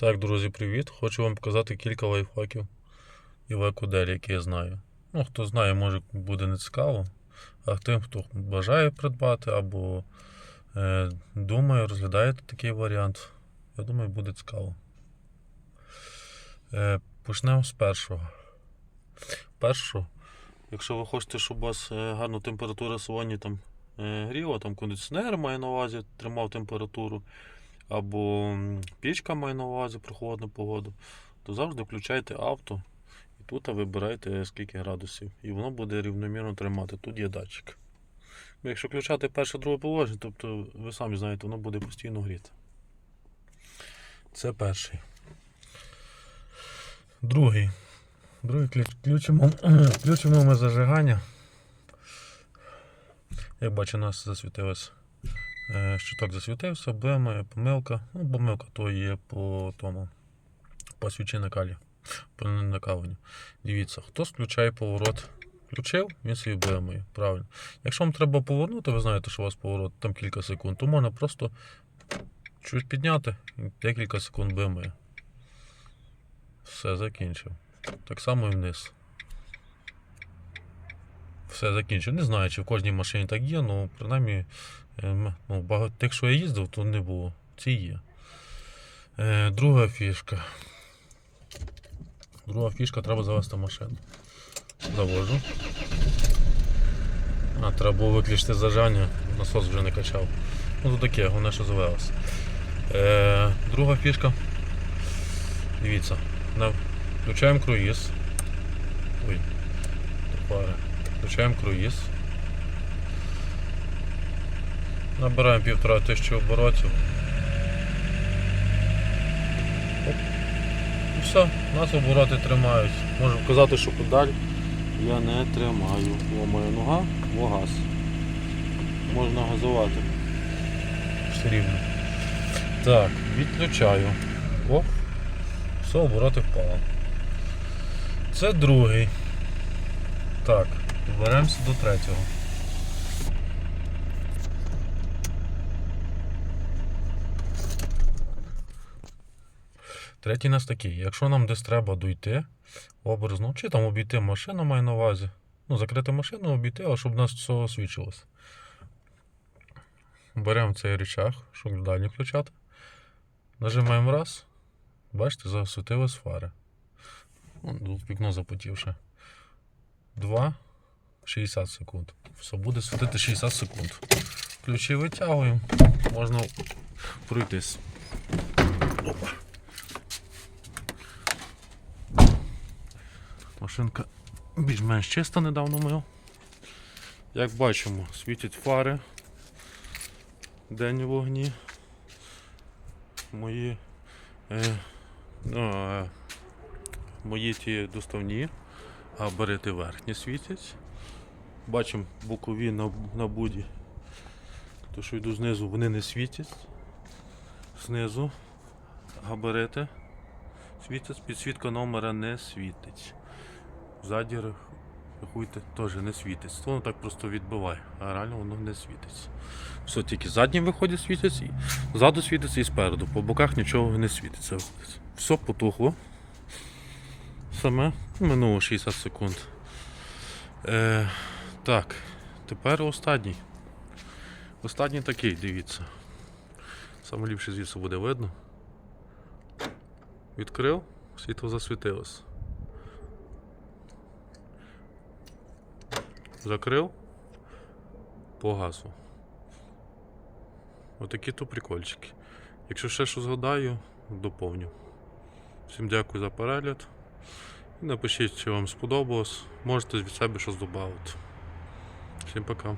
Так, друзі, привіт! Хочу вам показати кілька лайфхаків і лайкодель, які я знаю. Ну, хто знає, може буде не цікаво. А тим, хто бажає придбати або е, думає, розглядає такий варіант, я думаю, буде цікаво. Е, почнемо з першого. Першого, якщо ви хочете, щоб у вас е, гарна температура салоні там е, гріла, там кондиціонер має на увазі, тримав температуру або пічка має на увазі прохолодну погоду, то завжди включайте авто і тут вибирайте скільки градусів. І воно буде рівномірно тримати. Тут є датчик. Якщо включати перше друге положення, тобто ви самі знаєте, воно буде постійно гріти. Це перший. Другий. Другий ключ, включимо, включимо ми зажигання. Як бачу, у нас засвітилось щиток засвітився, БМ, помилка. Ну, помилка то є по тому. По свічі накалі. По накаленню. Дивіться, хто включає поворот. Включив, він собі БМає. Правильно. Якщо вам треба повернути, ви знаєте, що у вас поворот там кілька секунд, то можна просто чуть підняти і декілька секунд БМає. Все, закінчив. Так само і вниз. Все закінчив. Не знаю, чи в кожній машині так є, але принаймні Ем, Ну, багато тих, що я їздив, то не було. Ці є. Е, друга фішка. Друга фішка треба завести машину. Завожу. А, треба було виключити зажання, насос вже не качав. Ну то таке, головне, що завелося. Е, друга фішка. Дивіться. Включаємо круїз. Ой, пари. Включаємо круїз. Набираємо півтора тисячі оборотів. Оп. І все, нас обороти тримають. Можу казати, що педаль я не тримаю. О, моя нога, о газ. Можна газувати. Все рівно. Так, відключаю. Оп. Все, обороти впало. Це другий. Так, беремося до третього. Третій нас такий. Якщо нам десь треба дойти образно, чи там обійти машину маю на увазі. Ну, закрити машину, обійти, але щоб нас все освічилось. Беремо цей рычаг, щоб далі включати. Нажимаємо раз. Бачите, засвітились фари. Тут вікно запотівше. Два. 60 секунд. Все, буде світити 60 секунд. Ключі витягуємо. Можна пройтись. Опа. Машинка більш-менш чиста недавно мив. Як бачимо, світять фари. Денні вогні. Мої е, ну, е, мої ті доставні габарити верхні світять. Бачимо бокові на, на буді. То, що йду знизу, вони не світять. Знизу габарити світять, підсвітка номера не світить. Ззаді рахуйте, теж не світить. Воно так просто відбиває, а реально воно не світиться. Все, тільки задні виходять світиться, і ззаду світиться і спереду. По боках нічого не світиться. Все потухло. Саме минуло 60 секунд. Е, так, тепер останній. Останній такий, дивіться. Саме ліпше звідси буде видно. Відкрив, світло засвітилось. Закрив, погасу. Отакі то прикольчики. Якщо ще що згадаю, доповню. Всім дякую за перегляд. І напишіть, чи вам сподобалось. Можете від себе щось додати. Всім пока.